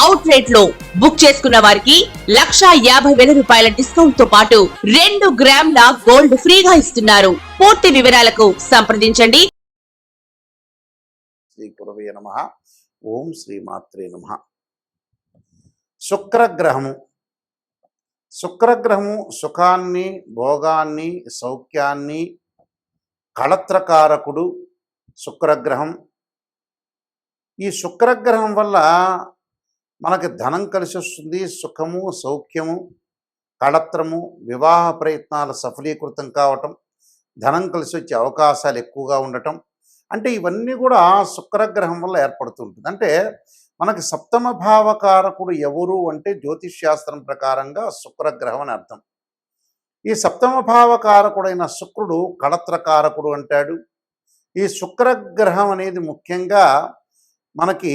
Out రేట్లో book చేసుకున్న వారికి లక్షా యాభై వేల రూపాయల డిస్కౌంట్తో పాటు రెండు గ్రాముల గోల్డ్ ఫ్రీగా ఇస్తున్నారు. పూర్తి వివరాలకు సంప్రదించండి. శ్రీ గురవే నమ. ఓం శ్రీ మాత్రే నమ. శుక్రగ్రహము. శుక్రగ్రహము సుఖాన్ని భోగాన్ని సౌఖ్యాన్ని కళత్రకారకుడు శుక్రగ్రహం. ఈ శుక్రగ్రహం వల్ల మనకి ధనం కలిసి వస్తుంది సుఖము సౌఖ్యము కళత్రము వివాహ ప్రయత్నాలు సఫలీకృతం కావటం ధనం కలిసి వచ్చే అవకాశాలు ఎక్కువగా ఉండటం అంటే ఇవన్నీ కూడా శుక్రగ్రహం వల్ల ఏర్పడుతుంటుంది. అంటే మనకి సప్తమ భావకారకుడు ఎవరు అంటే జ్యోతిష్ శాస్త్రం ప్రకారంగా శుక్రగ్రహం అని అర్థం. ఈ సప్తమ భావకారకుడైన శుక్రుడు కళత్రకారకుడు అంటాడు. ఈ శుక్రగ్రహం అనేది ముఖ్యంగా మనకి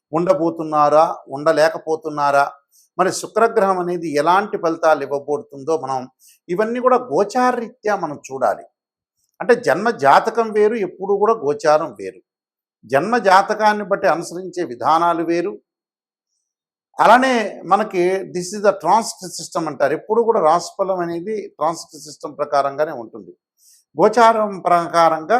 ఉండబోతున్నారా ఉండలేకపోతున్నారా? మరి శుక్రగ్రహం అనేది ఎలాంటి ఫలితాలు ఇవ్వబోతుందో మనం ఇవన్నీ కూడా గోచారరీత్యా మనం చూడాలి. అంటే జన్మ జాతకం వేరు ఎప్పుడు కూడా గోచారం వేరు. జన్మ జాతకాన్ని బట్టి అనుసరించే విధానాలు వేరు. అలానే మనకి this is the transcript system అంటారు. ఎప్పుడు కూడా రాసిఫలం అనేది ట్రాన్స్క్రిప్ట్ సిస్టమ్ ప్రకారంగానే ఉంటుంది. గోచారం ప్రకారంగా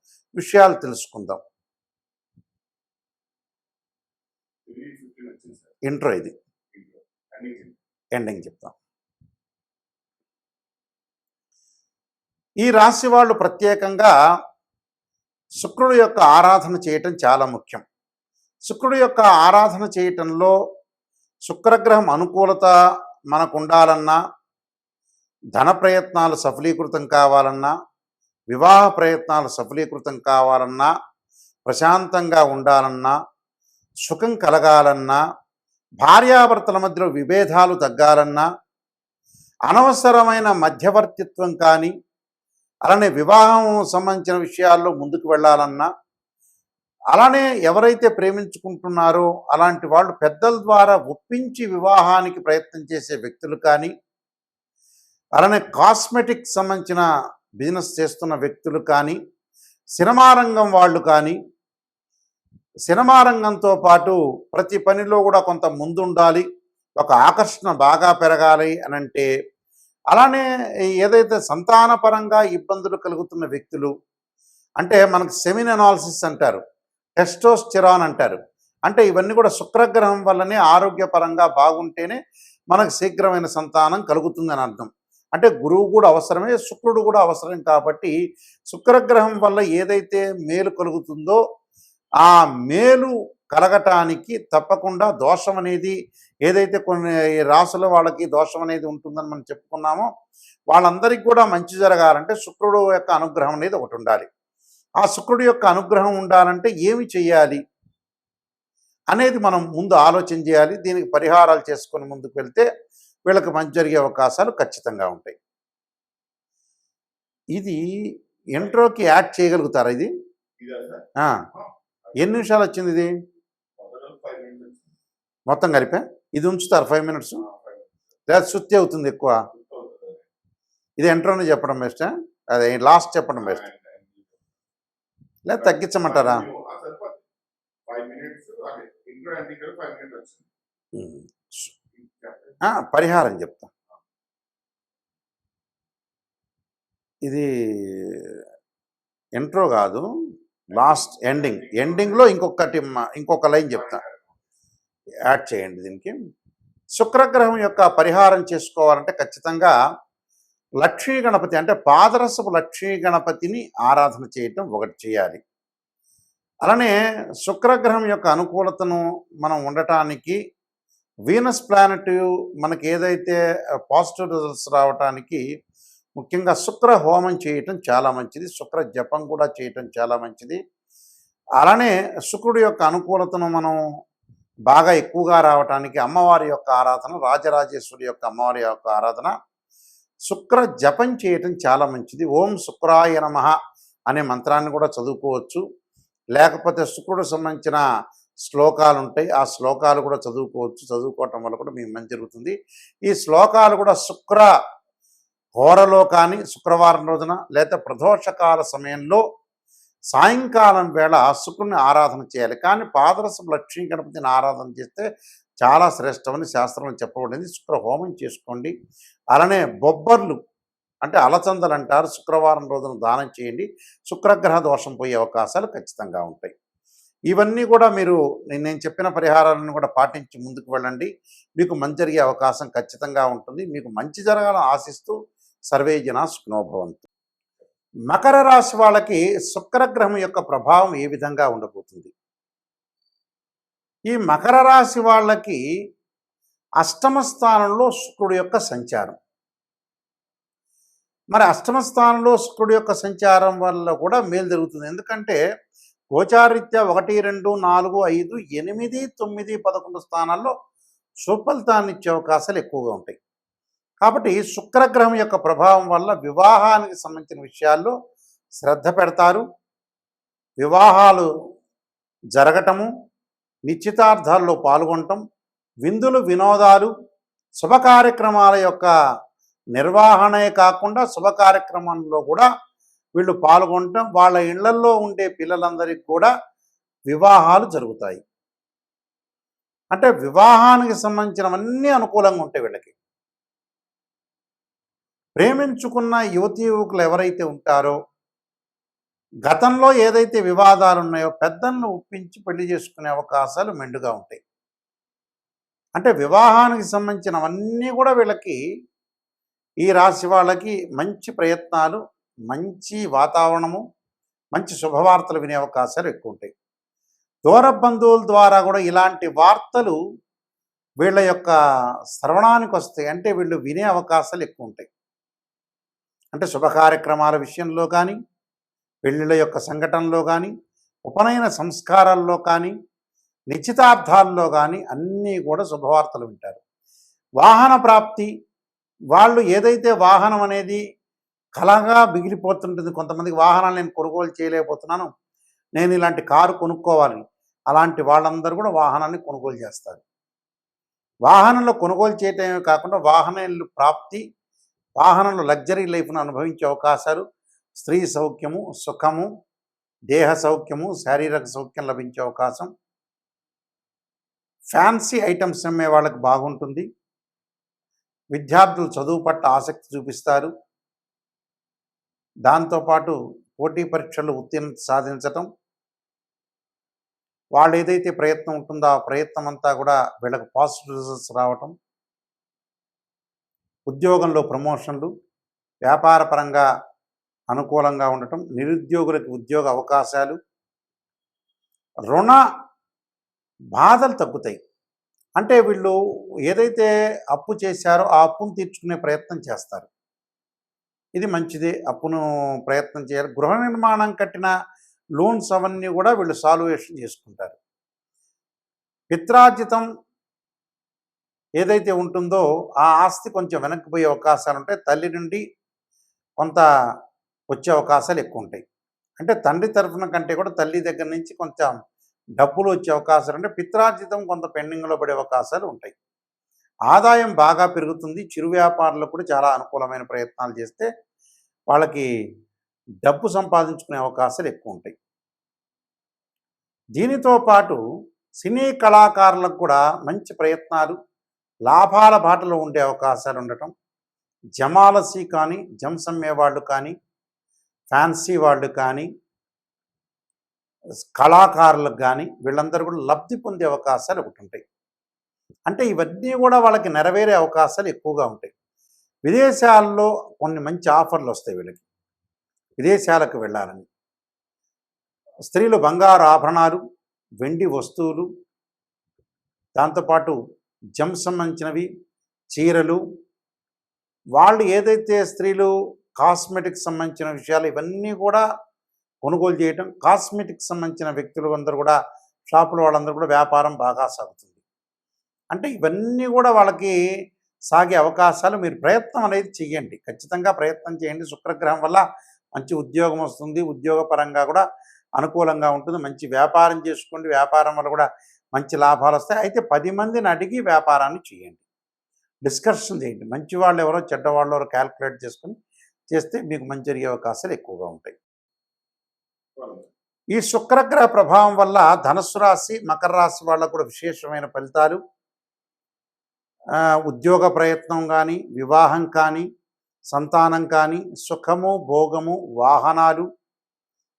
విషయాలు తెలుసుకుందాం. ఇంట్రో ఇది. ఎండింగ్ చెప్తాం. ఈ రాశి వాళ్ళు ప్రత్యేకంగా శుక్రుడు యొక్క ఆరాధన చేయటం చాలా ముఖ్యం. శుక్రుడు యొక్క ఆరాధన చేయటంలో శుక్రగ్రహం అనుకూలత మనకు ఉండాలన్నా ధన ప్రయత్నాలు సఫలీకృతం కావాలన్నా వివాహ ప్రయత్నాలు సఫలీకృతం కావాలన్నా ప్రశాంతంగా ఉండాలన్నా సుఖం కలగాలన్నా భార్యాభర్తల మధ్యలో విభేదాలు తగ్గాలన్నా అనవసరమైన మధ్యవర్తిత్వం కానీ అలానే వివాహం సంబంధించిన విషయాల్లో ముందుకు వెళ్ళాలన్నా అలానే ఎవరైతే ప్రేమించుకుంటున్నారో అలాంటి వాళ్ళు పెద్దల ద్వారా ఒప్పించి వివాహానికి ప్రయత్నం చేసే వ్యక్తులు కానీ అలానే కాస్మెటిక్ సంబంధించిన బిజినెస్ చేస్తున్న వ్యక్తులు కానీ సినిమా రంగం వాళ్ళు కానీ సినిమా రంగంతో పాటు ప్రతి పనిలో కూడా కొంత ముందుండాలి ఒక ఆకర్షణ బాగా పెరగాలి అని అంటే అలానే ఏదైతే సంతానపరంగా ఇబ్బందులు కలుగుతున్న వ్యక్తులు అంటే మనకు సెమిన్ అనాలిసిస్ అంటారు టెస్టోస్టిరాన్ అంటారు అంటే ఇవన్నీ కూడా శుక్రగ్రహం వల్లనే ఆరోగ్యపరంగా బాగుంటేనే మనకు శీఘ్రమైన సంతానం కలుగుతుందని అర్థం. అంటే గురువు కూడా అవసరమే శుక్రుడు కూడా అవసరం కాబట్టి శుక్రగ్రహం వల్ల ఏదైతే మేలు కలుగుతుందో ఆ మేలు కలగటానికి తప్పకుండా దోషం అనేది ఏదైతే కొన్ని రాసుల వాళ్ళకి దోషం అనేది ఉంటుందని మనం చెప్పుకున్నామో వాళ్ళందరికీ కూడా మంచి జరగాలంటే శుక్రుడు యొక్క అనుగ్రహం అనేది ఒకటి ఉండాలి. ఆ శుక్రుడు యొక్క అనుగ్రహం ఉండాలంటే ఏమి చేయాలి అనేది మనం ముందు ఆలోచన చేయాలి. దీనికి పరిహారాలు చేసుకొని ముందుకు వెళ్తే వీళ్ళకి మంచి జరిగే అవకాశాలు ఖచ్చితంగా ఉంటాయి. ఇది ఇంట్రోకి యాడ్ చేయగలుగుతారా ఇది? ఎన్ని నిమిషాలు వచ్చింది ఇది? మొత్తం కలిపా? ఇది ఉంచుతారు ఫైవ్ మినిట్స్ లేదా శుద్ధి అవుతుంది ఎక్కువ? ఇది ఎంట్రోని చెప్పడం బెస్ట్? అదే లాస్ట్ చెప్పడం బెస్ట్. లేదా తగ్గించమంటారా? పరిహారం చెప్తా. ఇది ఇంట్రో కాదు లాస్ట్ ఎండింగ్. ఎండింగ్లో ఇంకొకటి ఇంకొక లైన్ చెప్తా. యాడ్ చేయండి దీనికి. శుక్రగ్రహం యొక్క పరిహారం చేసుకోవాలంటే ఖచ్చితంగా లక్ష్మీ గణపతి అంటే పాదరసపు లక్ష్మీ గణపతిని ఆరాధన చేయటం ఒకటి చేయాలి. అలానే శుక్రగ్రహం యొక్క అనుకూలతను మనం ఉండటానికి వీనస్ ప్లానెట్ మనకి ఏదైతే పాజిటివ్ రిజల్ట్స్ రావటానికి ముఖ్యంగా శుక్ర హోమం చేయటం చాలా మంచిది. శుక్ర జపం కూడా చేయటం చాలా మంచిది. అలానే శుక్రుడి యొక్క అనుకూలతను మనం బాగా ఎక్కువగా రావటానికి అమ్మవారి యొక్క ఆరాధన రాజరాజేశ్వరి యొక్క అమ్మవారి యొక్క ఆరాధన శుక్ర జపం చేయటం చాలా మంచిది. ఓం శుక్రాయ నమః అనే మంత్రాన్ని కూడా చదువుకోవచ్చు. లేకపోతే శుక్రుడు సంబంధించిన శ్లోకాలు ఉంటాయి ఆ శ్లోకాలు కూడా చదువుకోవచ్చు. చదువుకోవటం వల్ల కూడా మీకు మంచి జరుగుతుంది. ఈ శ్లోకాలు కూడా శుక్ర హోరలో కానీ శుక్రవారం రోజున లేదా ప్రదోషకాల సమయంలో సాయంకాలం వేళ శుక్రుని ఆరాధన చేయాలి. కానీ పాదరసం లక్ష్మీ గణపతిని ఆరాధన చేస్తే చాలా శ్రేష్టమని శాస్త్రంలో చెప్పబడింది. శుక్ర హోమం చేసుకోండి. అలానే బొబ్బర్లు అంటే అలచందలు అంటారు. శుక్రవారం రోజున దానం చేయండి. శుక్రగ్రహ దోషం పోయే అవకాశాలు ఖచ్చితంగా ఉంటాయి. ఇవన్నీ కూడా మీరు నేను నేను చెప్పిన పరిహారాలను కూడా పాటించి ముందుకు వెళ్ళండి. మీకు మంచి జరిగే అవకాశం ఖచ్చితంగా ఉంటుంది. మీకు మంచి జరగాలని ఆశిస్తూ సర్వే జన సుఖనోభవంతు. మకర రాశి వాళ్ళకి శుక్రగ్రహం యొక్క ప్రభావం ఏ విధంగా ఉండబోతుంది? ఈ మకర రాశి వాళ్ళకి అష్టమ స్థానంలో శుక్రుడు యొక్క సంచారం. మరి అష్టమ స్థానంలో శుక్రుడు యొక్క సంచారం వల్ల కూడా మేలు జరుగుతుంది. ఎందుకంటే గోచారిత్యా ఒకటి రెండు నాలుగు ఐదు ఎనిమిది తొమ్మిది పదకొండు స్థానాల్లో సుఫలితాన్నిచ్చే అవకాశాలు ఎక్కువగా ఉంటాయి. కాబట్టి శుక్రగ్రహం యొక్క ప్రభావం వల్ల వివాహానికి సంబంధించిన విషయాల్లో శ్రద్ధ పెడతారు. వివాహాలు జరగటము నిశ్చితార్థాల్లో పాల్గొనటం విందులు వినోదాలు శుభ కార్యక్రమాల యొక్క నిర్వహణే కాకుండా శుభ కార్యక్రమంలో కూడా వీళ్ళు పాల్గొనటం వాళ్ళ ఇళ్ళల్లో ఉండే పిల్లలందరికీ కూడా వివాహాలు జరుగుతాయి. అంటే వివాహానికి సంబంధించినవన్నీ అనుకూలంగా ఉంటాయి వీళ్ళకి. ప్రేమించుకున్న యువతి యువకులు ఎవరైతే ఉంటారో గతంలో ఏదైతే వివాదాలు ఉన్నాయో పెద్దలను ఒప్పించి పెళ్ళి చేసుకునే అవకాశాలు మెండుగా ఉంటాయి. అంటే వివాహానికి సంబంధించినవన్నీ కూడా వీళ్ళకి ఈ రాశి వాళ్ళకి మంచి ప్రయత్నాలు మంచి వాతావరణము మంచి శుభవార్తలు వినే అవకాశాలు ఎక్కువ ఉంటాయి దూర బంధువుల ద్వారా కూడా ఇలాంటి వార్తలు వీళ్ళ యొక్క శ్రవణానికి వస్తాయి. అంటే వీళ్ళు వినే అవకాశాలు ఎక్కువ ఉంటాయి అంటే శుభ కార్యక్రమాల విషయంలో కానీ పెళ్ళిళ్ళ యొక్క సంఘటనలో కానీ ఉపనయన సంస్కారాల్లో కానీ నిశ్చితార్థాల్లో కానీ అన్నీ కూడా శుభవార్తలు వింటారు. వాహన ప్రాప్తి వాళ్ళు ఏదైతే వాహనం అనేది కలగా మిగిలిపోతుంటుంది కొంతమందికి వాహనాలు నేను కొనుగోలు చేయలేకపోతున్నాను. నేను ఇలాంటి కారు కొనుక్కోవాలి. అలాంటి వాళ్ళందరూ కూడా వాహనాన్ని కొనుగోలు చేస్తారు. వాహనంలో కొనుగోలు చేయటమే కాకుండా వాహనాలు ప్రాప్తి వాహనంలో లగ్జరీ లైఫ్ను అనుభవించే అవకాశాలు స్త్రీ సౌఖ్యము సుఖము దేహ సౌఖ్యము శారీరక సౌఖ్యం లభించే అవకాశం. ఫ్యాన్సీ ఐటమ్స్ అమ్మే వాళ్ళకి బాగుంటుంది. విద్యార్థులు చదువు పట్ల ఆసక్తి చూపిస్తారు. దాంతోపాటు పోటీ పరీక్షలు ఉత్తీర్ణత సాధించటం వాళ్ళు ఏదైతే ప్రయత్నం ఉంటుందో ఆ ప్రయత్నం అంతా కూడా వీళ్ళకు పాజిటివ్ రిజల్ట్స్ రావటం ఉద్యోగంలో ప్రమోషన్లు వ్యాపారపరంగా అనుకూలంగా ఉండటం నిరుద్యోగులకు ఉద్యోగ అవకాశాలు రుణ బాధలు తగ్గుతాయి. అంటే వీళ్ళు ఏదైతే అప్పు చేశారో ఆ అప్పును తీర్చుకునే ప్రయత్నం చేస్తారు. ఇది మంచిదే. అప్పును ప్రయత్నం చేయాలి. గృహ నిర్మాణం కట్టిన లోన్స్ అవన్నీ కూడా వీళ్ళు సాల్వేషన్ చేసుకుంటారు. పిత్రార్జితం ఏదైతే ఉంటుందో ఆ ఆస్తి కొంచెం వెనక్కిపోయే అవకాశాలు ఉంటాయి. తల్లి నుండి కొంత వచ్చే అవకాశాలు ఎక్కువ ఉంటాయి. అంటే తండ్రి తరఫున కంటే కూడా తల్లి దగ్గర నుంచి కొంచెం డబ్బులు వచ్చే అవకాశాలు అంటే పిత్రార్జితం కొంత పెండింగ్లో పడే అవకాశాలు ఉంటాయి. ఆదాయం బాగా పెరుగుతుంది. చిరు వ్యాపారులకు కూడా చాలా అనుకూలమైన ప్రయత్నాలు చేస్తే వాళ్ళకి డబ్బు సంపాదించుకునే అవకాశాలు ఎక్కువ ఉంటాయి. దీనితో పాటు సినీ కళాకారులకు కూడా మంచి ప్రయత్నాలు లాభాల బాటలో ఉండే అవకాశాలు ఉండటం జమాలసీ కానీ జంసమ్మే వాళ్ళు కానీ ఫ్యాన్సీ వాళ్ళు కానీ కళాకారులకు కానీ వీళ్ళందరూ కూడా లబ్ధి పొందే అవకాశాలు ఒకటి ఉంటాయి. అంటే ఇవన్నీ కూడా వాళ్ళకి నెరవేరే అవకాశాలు ఎక్కువగా ఉంటాయి. విదేశాల్లో కొన్ని మంచి ఆఫర్లు వస్తాయి వీళ్ళకి. విదేశాలకు వెళ్ళాలని. స్త్రీలు బంగారు ఆభరణాలు వెండి వస్తువులు దాంతోపాటు జమ్ సంబంధించినవి చీరలు. వాళ్ళు ఏదైతే స్త్రీలు కాస్మెటిక్స్ సంబంధించిన విషయాలు ఇవన్నీ కూడా కొనుగోలు చేయటం కాస్మెటిక్స్ సంబంధించిన వ్యక్తులు అందరూ కూడా షాపుల వాళ్ళందరూ కూడా వ్యాపారం బాగా సాగుతుంది. అంటే ఇవన్నీ కూడా వాళ్ళకి సాగే అవకాశాలు మీరు ప్రయత్నం అనేది చేయండి ఖచ్చితంగా ప్రయత్నం చేయండి. శుక్రగ్రహం వల్ల మంచి ఉద్యోగం వస్తుంది. ఉద్యోగపరంగా కూడా అనుకూలంగా ఉంటుంది. మంచి వ్యాపారం చేసుకోండి. వ్యాపారం వల్ల కూడా మంచి లాభాలు వస్తాయి. అయితే పది మందిని అడిగి వ్యాపారాన్ని చేయండి డిస్కషన్ చేయండి. మంచి వాళ్ళు ఎవరో చెడ్డ వాళ్ళు ఎవరో క్యాల్కులేట్ చేసుకొని చేస్తే మీకు మంచి జరిగే అవకాశాలు ఎక్కువగా ఉంటాయి. ఈ శుక్రగ్రహ ప్రభావం వల్ల ధనుసు రాశి మకర రాశి వాళ్ళకు కూడా విశేషమైన ఫలితాలు ఉద్యోగ ప్రయత్నం కానీ వివాహం కానీ సంతానం కానీ సుఖము భోగము వాహనాలు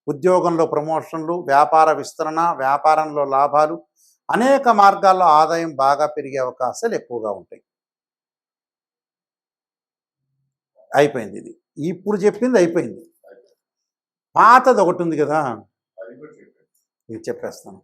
ఉద్యోగంలో ప్రమోషన్లు వ్యాపార విస్తరణ వ్యాపారంలో లాభాలు అనేక మార్గాల్లో ఆదాయం బాగా పెరిగే అవకాశాలు ఎక్కువగా ఉంటాయి. అయిపోయింది ఇది. ఇప్పుడు చెప్పింది అయిపోయింది. పాతది ఒకటి ఉంది కదా? ఇది చెప్పేస్తాను.